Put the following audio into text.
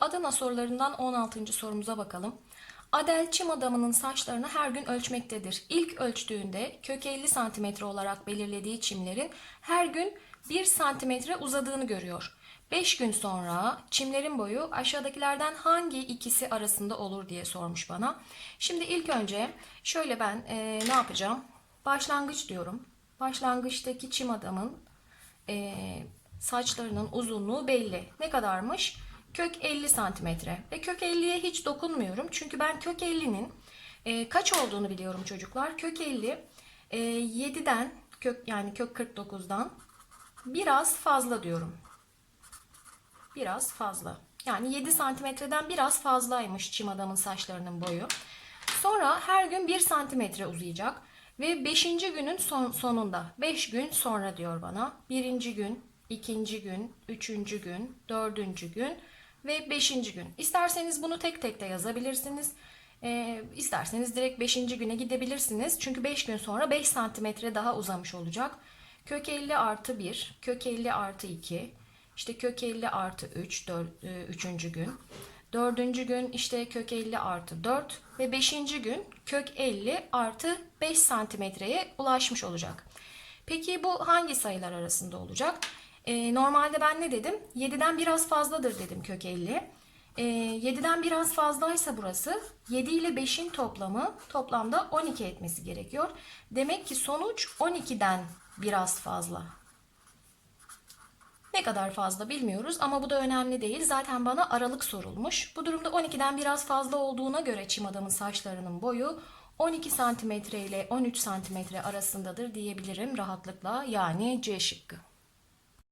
Adana sorularından 16. sorumuza bakalım. Adel çim adamının saçlarını her gün ölçmektedir. İlk ölçtüğünde kök 50 santimetre olarak belirlediği çimlerin her gün 1 santimetre uzadığını görüyor. 5 gün sonra çimlerin boyu aşağıdakilerden hangi ikisi arasında olur diye sormuş bana. Şimdi ilk önce şöyle ben eee, ne yapacağım? Başlangıç diyorum. Başlangıçtaki çim adamın eee, saçlarının uzunluğu belli. Ne kadarmış? Kök 50 santimetre. Ve kök 50'ye hiç dokunmuyorum. Çünkü ben kök 50'nin e, kaç olduğunu biliyorum çocuklar. Kök 50 e, 7'den kök yani kök 49'dan biraz fazla diyorum. Biraz fazla. Yani 7 santimetreden biraz fazlaymış çim adamın saçlarının boyu. Sonra her gün 1 santimetre uzayacak. Ve 5. günün son, sonunda 5 gün sonra diyor bana. 1. gün, 2. gün, 3. gün, 4. gün ve 5. gün. İsterseniz bunu tek tek de yazabilirsiniz. Ee, isterseniz direkt 5. güne gidebilirsiniz. Çünkü 5 gün sonra 5 santimetre daha uzamış olacak. Kök 50 artı 1, kök 50 artı 2, işte kök 50 artı 3, 4, 3. gün. Dördüncü gün işte kök 50 artı 4 ve beşinci gün kök 50 artı 5 santimetreye ulaşmış olacak. Peki bu hangi sayılar arasında olacak? Ee, normalde ben ne dedim? 7'den biraz fazladır dedim kök 50. Ee, 7'den biraz fazlaysa burası 7 ile 5'in toplamı toplamda 12 etmesi gerekiyor. Demek ki sonuç 12'den biraz fazla. Ne kadar fazla bilmiyoruz ama bu da önemli değil. Zaten bana aralık sorulmuş. Bu durumda 12'den biraz fazla olduğuna göre çim adamın saçlarının boyu 12 santimetre ile 13 santimetre arasındadır diyebilirim rahatlıkla. Yani C şıkkı.